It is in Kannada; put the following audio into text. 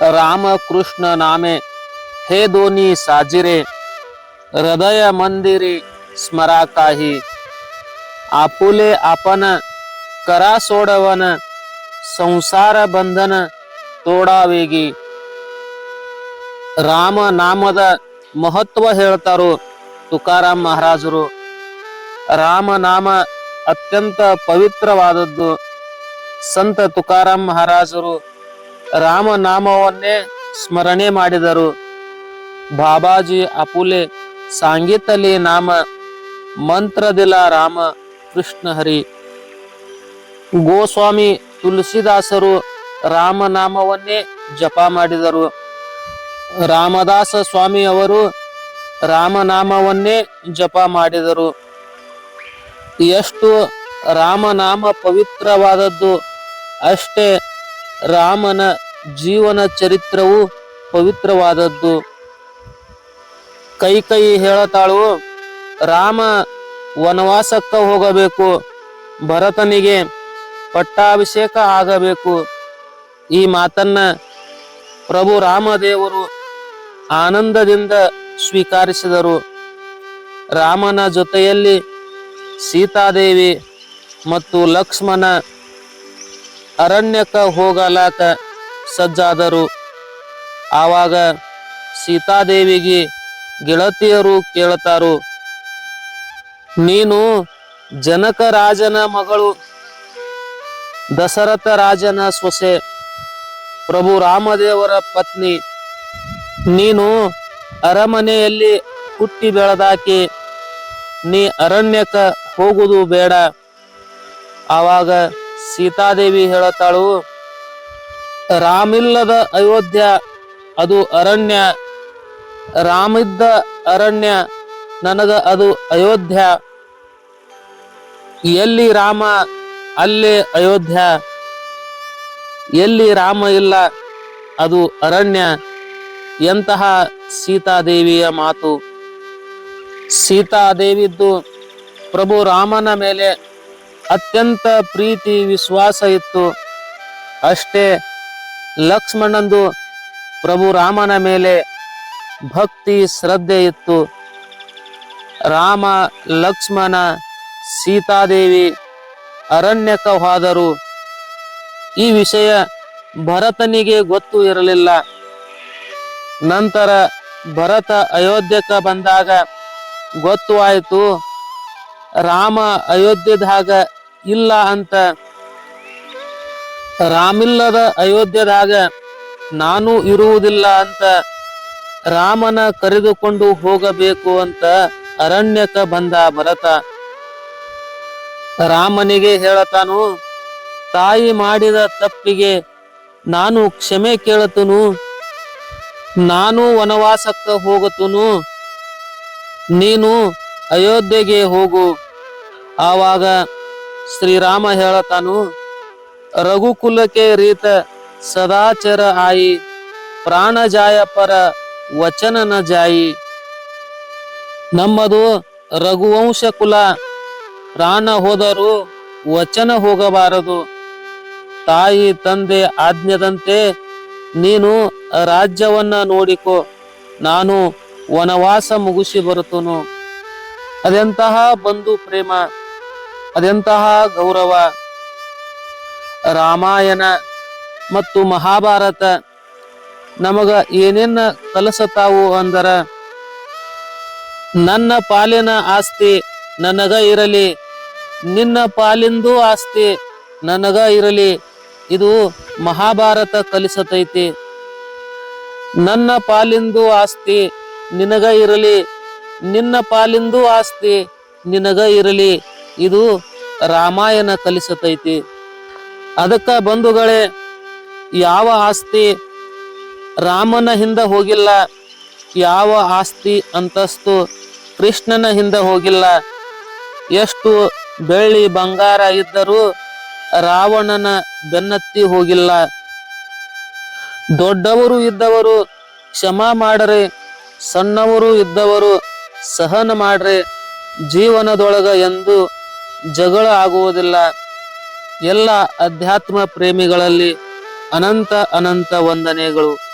ರಾಮಕೃಷ್ಣ ನಾಮೆ. ಹೇ ದೋನಿ ಸಾಜಿರೆ, ಹೃದಯ ಮಂದಿರಿ ಸ್ಮರಾ ಆಪುಲೆ ಆಪನ ಕರಾಸೋಡವನ ಸಂಸಾರ ಬಂಧನ ತೋಡಾವೇಗಿ. ರಾಮ ನಾಮದ ಮಹತ್ವ ಹೇಳ್ತಾರು ತುಕಾರಾಮ್ ಮಹಾರಾಜರು. ರಾಮನಾಮ ಅತ್ಯಂತ ಪವಿತ್ರವಾದದ್ದು. ಸಂತ ತುಕಾರಾಮ್ ಮಹಾರಾಜರು ರಾಮನಾಮವನ್ನೇ ಸ್ಮರಣೆ ಮಾಡಿದರು. ಬಾಬಾಜಿ ಅಪುಲೆ ಸಾಂಗೀತಲಿ ನಾಮ ಮಂತ್ರದಿಲ ರಾಮ ಕೃಷ್ಣ ಹರಿ. ಗೋಸ್ವಾಮಿ ತುಳಸಿದಾಸರು ರಾಮನಾಮವನ್ನೇ ಜಪ ಮಾಡಿದರು. ರಾಮದಾಸ ಸ್ವಾಮಿ ಅವರು ರಾಮನಾಮವನ್ನೇ ಜಪ ಮಾಡಿದರು. ಎಷ್ಟು ರಾಮನಾಮ ಪವಿತ್ರವಾದದ್ದು ಅಷ್ಟೇ. ರಾಮನ ಜೀವನ ಚರಿತ್ರವು ಪವಿತ್ರವಾದದ್ದು. ಕೈ ಕೈ ಹೇಳತಾಳು, ರಾಮ, ವನವಾಸಕ್ಕ ಹೋಗಬೇಕು. ಭರತನಿಗೆ ಪಟ್ಟಾಭಿಷೇಕ ಆಗಬೇಕು. ಈ ಮಾತನ್ನ ಪ್ರಭು ರಾಮದೇವರು ಆನಂದದಿಂದ ಸ್ವೀಕರಿಸಿದರು. ರಾಮನ ಜೊತೆಯಲ್ಲಿ ಸೀತಾದೇವಿ ಮತ್ತು ಲಕ್ಷ್ಮಣ ಅರಣ್ಯಕ್ಕ ಹೋಗಲಾಕ ಸಜ್ಜಾದರು. ಆವಾಗ ಸೀತಾದೇವಿಗೆ ಗೆಳತಿಯರು ಕೇಳ್ತಾರು, ನೀನು ಜನಕ ರಾಜನ ಮಗಳು, ದಶರಥ ರಾಜನ ಸೊಸೆ, ಪ್ರಭು ರಾಮದೇವರ ಪತ್ನಿ. ನೀನು ಅರಮನೆಯಲ್ಲಿ ಹುಟ್ಟಿ ಬೆಳೆದಾಕಿ, ನೀ ಅರಣ್ಯಕ್ಕ ಹೋಗುವುದು ಬೇಡ. ಆವಾಗ ಸೀತಾದೇವಿ ಹೇಳತಾಳು ರಾಮಿಲ್ಲದ ಅಯೋಧ್ಯ, ಅದು ಅರಣ್ಯ. ರಾಮಿದ್ದ ಅರಣ್ಯ, ನನಗ ಅದು ಅಯೋಧ್ಯ. ಎಲ್ಲಿ ರಾಮ, ಅಲ್ಲಿ ಅಯೋಧ್ಯ. ಎಲ್ಲಿ ರಾಮ ಇಲ್ಲ, ಅದು ಅರಣ್ಯ. ಎಂತಹ ಸೀತಾದೇವಿಯ ಮಾತು. ಸೀತಾದೇವಿದ್ದು ಪ್ರಭು ರಾಮನ ಮೇಲೆ ಅತ್ಯಂತ ಪ್ರೀತಿ, ವಿಶ್ವಾಸ ಇತ್ತು. ಅಷ್ಟೇ ಲಕ್ಷ್ಮಣಂದು ಪ್ರಭು ರಾಮನ ಮೇಲೆ ಭಕ್ತಿ, ಶ್ರದ್ಧೆ ಇತ್ತು. ರಾಮ, ಲಕ್ಷ್ಮಣ, ಸೀತಾದೇವಿ ಅರಣ್ಯಕ ಹಾದರು ಈ ವಿಷಯ ಭರತನಿಗೆ ಗೊತ್ತು ಇರಲಿಲ್ಲ. ನಂತರ ಭರತ ಅಯೋಧ್ಯಕ್ಕೆ ಬಂದಾಗ ಗೊತ್ತು ಆಯಿತು. ರಾಮ ಅಯೋಧ್ಯದಾಗ ಇಲ್ಲ ಅಂತ ರಾಮಿಲ್ಲದ ಅಯೋಧ್ಯದಾಗ ನಾನು ಇರುವುದಿಲ್ಲ ಅಂತ ರಾಮನ ಕರೆದುಕೊಂಡು ಹೋಗಬೇಕು ಅಂತ ಅರಣ್ಯಕ ಬಂದ ಭರತ. ರಾಮನಿಗೆ ಹೇಳತಾನು, ತಾಯಿ ಮಾಡಿದ ತಪ್ಪಿಗೆ ನಾನು ಕ್ಷಮೆ ಕೇಳತನು ನಾನು ವನವಾಸಕ್ಕ ಹೋಗತನು ನೀನು ಅಯೋಧ್ಯೆಗೆ ಹೋಗು. ಆವಾಗ ಶ್ರೀರಾಮ ಹೇಳತಾನು, ರಘುಕುಲಕ್ಕೆ ರೀತ ಸದಾಚರ ಆಯಿ ಪ್ರಾಣ ಜಾಯ ಪರ ವಚನನ ಜಾಯಿ. ನಮ್ಮದು ರಘುವಂಶ ಕುಲ ಪ್ರಾಣ ಹೋದರೂ ವಚನ ಹೋಗಬಾರದು. ತಾಯಿ ತಂದೆ ಆಜ್ಞದಂತೆ ನೀನು ರಾಜ್ಯವನ್ನ ನೋಡಿಕೊ, ನಾನು ವನವಾಸ ಮುಗಿಸಿ ಬರುತ್ತನು. ಅದೆಂತಹ ಬಂಧು ಪ್ರೇಮ. ಅದೆಂತಹ ಗೌರವ? ರಾಮಾಯಣ ಮತ್ತು ಮಹಾಭಾರತ ನಮಗ ಏನೇನ ಕಲಸತಾವು ಅಂದರ? ನನ್ನ ಪಾಲಿನ ಆಸ್ತಿ ನನಗ ಇರಲಿ, ನಿನ್ನ ಪಾಲಿಂದು ಆಸ್ತಿ ನನಗ ಇರಲಿ, ಇದು ಮಹಾಭಾರತ ಕಲಿಸತೈತಿ. ನನ್ನ ಪಾಲಿಂದು ಆಸ್ತಿ ನಿನಗ ಇರಲಿ, ನಿನ್ನ ಪಾಲಿಂದು ಆಸ್ತಿ ನಿನಗ ಇರಲಿ. ಇದು ರಾಮಾಯಣ ಕಲಿಸತೈತಿ. ಅದಕ್ಕ ಬಂಧುಗಳೇ, ಯಾವ ಆಸ್ತಿ ರಾಮನ ಹಿಂದ ಹೋಗಿಲ್ಲ, ಯಾವ ಆಸ್ತಿ ಅಂತಸ್ತು ಕೃಷ್ಣನ ಹಿಂದೆ ಹೋಗಿಲ್ಲ, ಎಷ್ಟು ಬೆಳ್ಳಿ ಬಂಗಾರ ಇದ್ದರೂ ರಾವಣನ ಬೆನ್ನತ್ತಿ ಹೋಗಿಲ್ಲ. ದೊಡ್ಡವರು ಇದ್ದವರು ಕ್ಷಮ ಮಾಡ್ರಿ, ಸಣ್ಣವರು ಇದ್ದವರು ಸಹನ ಮಾಡ್ರಿ, ಜೀವನದೊಳಗ ಎಂದು ಜಗಳ ಆಗುವುದಿಲ್ಲ. ಎಲ್ಲ ಅಧ್ಯಾತ್ಮ ಪ್ರೇಮಿಗಳಲ್ಲಿ ಅನಂತ ಅನಂತ ವಂದನೆಗಳು.